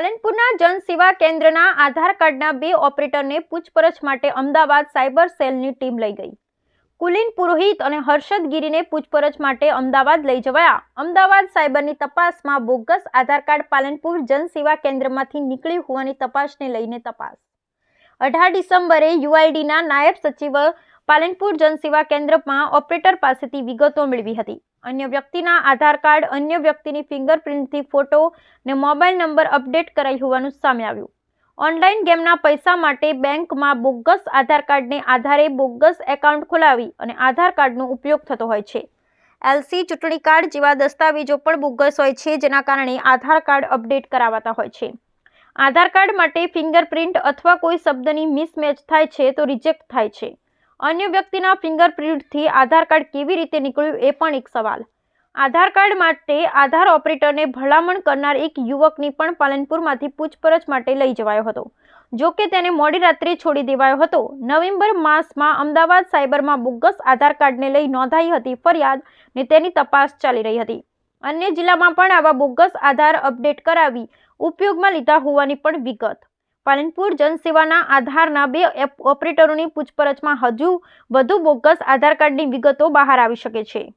પાલનપુરના જનસેવા કેન્દ્રના આધાર કાર્ડના બે ઓપરેટરને પૂછપરછ માટે અમદાવાદ સાયબર સેલની ટીમ લઈ ગઈ. કુલીન પુરોહિત અને હર્ષદ ગીરીને પૂછપરછ માટે અમદાવાદ લઈ જવાયા. અમદાવાદ સાયબરની તપાસમાં બોગસ આધાર કાર્ડ પાલનપુર જનસેવા કેન્દ્રમાંથી નીકળ્યું હોવાની તપાસને લઈને તપાસ. અઢાર ડિસેમ્બરે યુઆઈડીના નાયબ સચિવ પાલનપુર જનસેવા કેન્દ્રમાં ઓપરેટર પાસેથી વિગતો મેળવી હતી. અન્ય વ્યક્તિના આધાર કાર્ડ, અન્ય વ્યક્તિની ફિંગરપ્રિન્ટથી ફોટો ને મોબાઈલ નંબર અપડેટ કરાઈ હોવાનું સામે આવ્યું. ઓનલાઈન ગેમના પૈસા માટે બેંકમાં બોગસ આધાર કાર્ડને આધારે બોગસ એકાઉન્ટ ખોલાવી અને આધાર કાર્ડનો ઉપયોગ થતો હોય છે. એલસી ચૂંટણી કાર્ડ જેવા દસ્તાવેજો પણ બોગસ હોય છે, જેના કારણે આધાર કાર્ડ અપડેટ કરાવાતા હોય છે. આધાર કાર્ડ માટે ફિંગરપ્રિન્ટ અથવા કોઈ શબ્દની મિસમેચ થાય છે તો રિજેક્ટ થાય છે. અન્ય વ્યક્તિના ફિંગરપ્રિન્ટથી આધાર કાર્ડ કેવી રીતે નીકળ્યું એ પણ એક સવાલ. આધાર કાર્ડ માટે આધાર ઓપરેટરને ભલામણ કરનાર એક યુવકની પણ પાલનપુરમાંથી પૂછપરછ માટે લઈ જવાયો હતો. જો કે તેને મોડી રાત્રે છોડી દેવાયો હતો. નવેમ્બર માસમાં અમદાવાદ સાયબરમાં બોગસ આધાર કાર્ડને લઈ નોંધાઈ હતી ફરિયાદ ને તેની તપાસ ચાલી રહી હતી. અન્ય જિલ્લામાં પણ આવા બોગસ આધાર અપડેટ કરાવી ઉપયોગમાં લીધા હોવાની પણ વિગત. પાલનપુર જનસેવાના આધારના બે ઓપરેટરોની પૂછપરછમાં હજુ વધુ બોગસ આધાર કાર્ડની વિગતો બહાર આવી શકે છે.